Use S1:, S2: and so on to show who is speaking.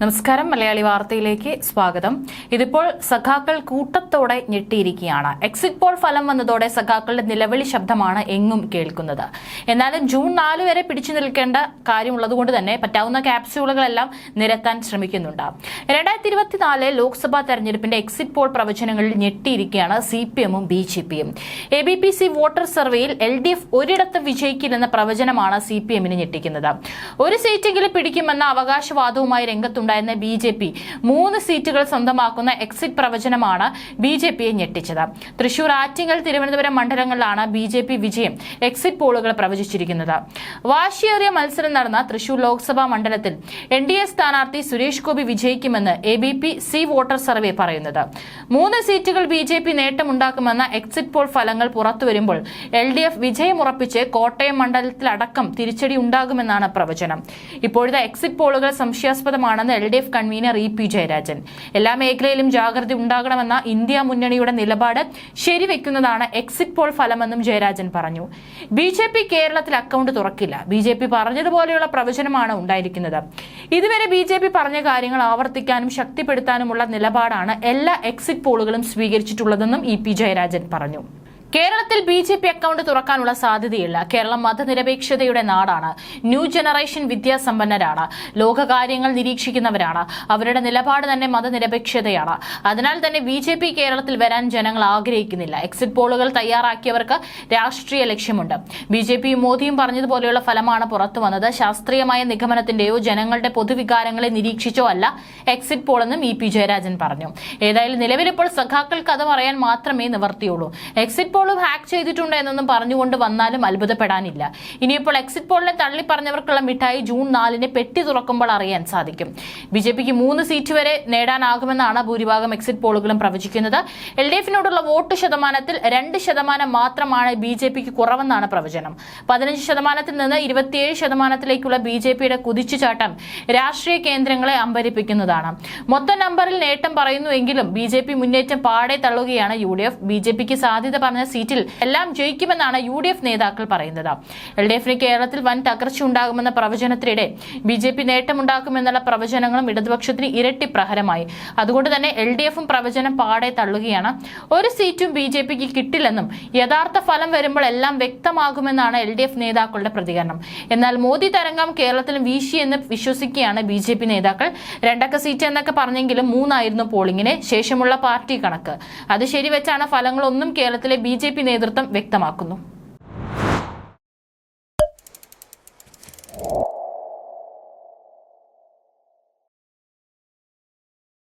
S1: നമസ്കാരം. മലയാളി വാർത്തയിലേക്ക് സ്വാഗതം. ഇതിപ്പോൾ സഖാക്കൾ കൂട്ടത്തോടെ ഞെട്ടിയിരിക്കുകയാണ്. എക്സിറ്റ് പോൾ ഫലം വന്നതോടെ സഖാക്കളുടെ നിലവിളി ശബ്ദമാണ് എങ്ങും കേൾക്കുന്നത്. എന്നാലും ജൂൺ നാല് വരെ പിടിച്ചു നിൽക്കേണ്ട കാര്യമുള്ളതുകൊണ്ട് തന്നെ പറ്റാവുന്ന ക്യാപ്സ്യൂളുകളെല്ലാം നിരത്താൻ ശ്രമിക്കുന്നുണ്ട്. രണ്ടായിരത്തി ഇരുപത്തിനാല് ലോക്സഭാ തെരഞ്ഞെടുപ്പിന്റെ എക്സിറ്റ് പോൾ പ്രവചനങ്ങളിൽ ഞെട്ടിയിരിക്കുകയാണ് സി പി എമ്മും ബി ജെ പിയും. A B P C voter സർവേയിൽ എൽ ഡി എഫ് ഒരിടത്തും വിജയിക്കില്ലെന്ന പ്രവചനമാണ് സി പി എമ്മിന് ഞെട്ടിക്കുന്നത്. ഒരു സീറ്റെങ്കിലും പിടിക്കുമെന്ന അവകാശവാദവുമായി രംഗത്തുണ്ടായിരുന്ന ബി ജെ പി മൂന്ന് സീറ്റുകൾ സ്വന്തമാക്കുന്ന എക്സിറ്റ് പ്രവചനമാണ് ബി ജെ പിയെ ഞെട്ടിച്ചത്. തൃശൂർ ആറ്റിങ്ങൽ തിരുവനന്തപുരം മണ്ഡലങ്ങളിലാണ് ബി ജെ പി വിജയം എക്സിറ്റ് പോളുകൾ പ്രവചിച്ചിരിക്കുന്നത്. വാശിയേറിയ മത്സരം നടന്ന തൃശൂർ ലോക്സഭാ മണ്ഡലത്തിൽ എൻ ഡി എ സ്ഥാനാർത്ഥി Suresh Gopi വിജയിക്കുമെന്ന് A B P C voter survey പറയുന്നത്. മൂന്ന് സീറ്റുകൾ ബി ജെ പി നേട്ടമുണ്ടാക്കുമെന്ന എക്സിറ്റ് പോൾ ഫലങ്ങൾ പുറത്തുവരുമ്പോൾ എൽ ഡി എഫ് വിജയമുറപ്പിച്ച് കോട്ടയം മണ്ഡലത്തിലടക്കം തിരിച്ചടി ഉണ്ടാകുമെന്നാണ് പ്രവചനം. ഇപ്പോഴത്തെ എക്സിറ്റ് പോളുകൾ സംശയാസ്പദമാണെന്ന് L D F convener E P Jayarajan. എല്ലാ മേഖലയിലും ജാഗ്രത ഉണ്ടാകണമെന്ന ഇന്ത്യ മുന്നണിയുടെ നിലപാട് ശരിവെക്കുന്നതാണ് എക്സിറ്റ് പോൾ ഫലമെന്നും ജയരാജൻ പറഞ്ഞു. ബി ജെ പി കേരളത്തിൽ അക്കൗണ്ട് തുറക്കില്ല. ബി ജെ പി പറഞ്ഞതുപോലെയുള്ള പ്രവചനമാണ് ഉണ്ടായിരിക്കുന്നത്. ഇതുവരെ ബി ജെ പി പറഞ്ഞ കാര്യങ്ങൾ ആവർത്തിക്കാനും ശക്തിപ്പെടുത്താനുമുള്ള നിലപാടാണ് എല്ലാ എക്സിറ്റ് പോളുകളും സ്വീകരിച്ചിട്ടുള്ളതെന്നും ഇ പി ജയരാജൻ പറഞ്ഞു. കേരളത്തിൽ ബി ജെ പി അക്കൗണ്ട് തുറക്കാനുള്ള സാധ്യതയില്ല. കേരളം മതനിരപേക്ഷതയുടെ നാടാണ്. New generation വിദ്യാസമ്പന്നരാണ്. ലോകകാര്യങ്ങൾ നിരീക്ഷിക്കുന്നവരാണ്. അവരുടെ നിലപാട് തന്നെ മതനിരപേക്ഷതയാണ്. അതിനാൽ തന്നെ ബി ജെ പി കേരളത്തിൽ വരാൻ ജനങ്ങൾ ആഗ്രഹിക്കുന്നില്ല. എക്സിറ്റ് പോളുകൾ തയ്യാറാക്കിയവർക്ക് രാഷ്ട്രീയ ലക്ഷ്യമുണ്ട്. ബി ജെ പിയും മോദിയും പറഞ്ഞതുപോലെയുള്ള ഫലമാണ് പുറത്തു വന്നത്. ശാസ്ത്രീയമായ നിഗമനത്തിന്റെയോ ജനങ്ങളുടെ പൊതുവികാരങ്ങളെ നിരീക്ഷിച്ചോ അല്ല എക്സിറ്റ് പോളെന്നും ഇ പി ജയരാജൻ പറഞ്ഞു. ഏതായാലും നിലവിലിപ്പോൾ സഖാക്കൾക്ക് അത് പറയാൻ മാത്രമേ നിവർത്തിയുള്ളൂ. എക്സിറ്റ് പോളും ഹാക്ക് ചെയ്തിട്ടുണ്ട് എന്നൊന്നും പറഞ്ഞുകൊണ്ട് വന്നാലും അത്ഭുതപ്പെടാനില്ല. ഇനിയിപ്പോൾ എക്സിറ്റ് പോളിനെ തള്ളി പറഞ്ഞവർക്കുള്ള മിഠായി ജൂൺ നാലിന് പെട്ടി തുറക്കുമ്പോൾ അറിയാൻ സാധിക്കും. ബി ജെ പിക്ക് മൂന്ന് സീറ്റ് വരെ നേടാനാകുമെന്നാണ് ഭൂരിഭാഗം എക്സിറ്റ് പോളുകളും പ്രവചിക്കുന്നത്. എൽ ഡി എഫിനോടുള്ള വോട്ട് ശതമാനത്തിൽ രണ്ട് ശതമാനം മാത്രമാണ് ബി ജെ പിക്ക് കുറവെന്നാണ് പ്രവചനം. പതിനഞ്ച് ശതമാനത്തിൽ നിന്ന് ഇരുപത്തിയേഴ് ശതമാനത്തിലേക്കുള്ള ബി ജെ പിയുടെ കുതിച്ചുചാട്ടം രാഷ്ട്രീയ കേന്ദ്രങ്ങളെ അമ്പരിപ്പിക്കുന്നതാണ്. മൊത്തം നമ്പറിൽ നേട്ടം പറയുന്നുവെങ്കിലും ബി ജെ പി മുന്നേറ്റം പാടെ തള്ളുകയാണ് U D F. B J പിക്ക് സാധ്യത പറഞ്ഞ സീറ്റിൽ എല്ലാം ജയിക്കുമെന്നാണ് യു ഡി എഫ് നേതാക്കൾ പറയുന്നത്. എൽ ഡി എഫിന് കേരളത്തിൽ വൻ തകർച്ച ഉണ്ടാകുമെന്ന പ്രവചനത്തിനിടെ ബി ജെ പി നേട്ടമുണ്ടാക്കുമെന്നുള്ള പ്രവചനങ്ങളും ഇടതുപക്ഷത്തിന് ഇരട്ടി പ്രഹരമായി. അതുകൊണ്ട് തന്നെ എൽ ഡി എഫും പ്രവചനം പാടെ തള്ളുകയാണ്. ഒരു സീറ്റും ബി ജെ പിക്ക് കിട്ടില്ലെന്നും യഥാർത്ഥ ഫലം വരുമ്പോൾ എല്ലാം വ്യക്തമാകുമെന്നാണ് എൽ ഡി എഫ് നേതാക്കളുടെ പ്രതികരണം. എന്നാൽ മോദി തരംഗം കേരളത്തിലും വീശിയെന്ന് വിശ്വസിക്കുകയാണ് ബി ജെ പി നേതാക്കൾ. രണ്ടക്ക സീറ്റ് എന്നൊക്കെ പറഞ്ഞെങ്കിലും മൂന്നായിരുന്നു പോളിംഗിന് ശേഷമുള്ള പാർട്ടി കണക്ക്. അത് ശരിവെച്ചാണ് ഫലങ്ങളൊന്നും കേരളത്തിലെ ബി നേതൃത്വം വ്യക്തമാക്കുന്നു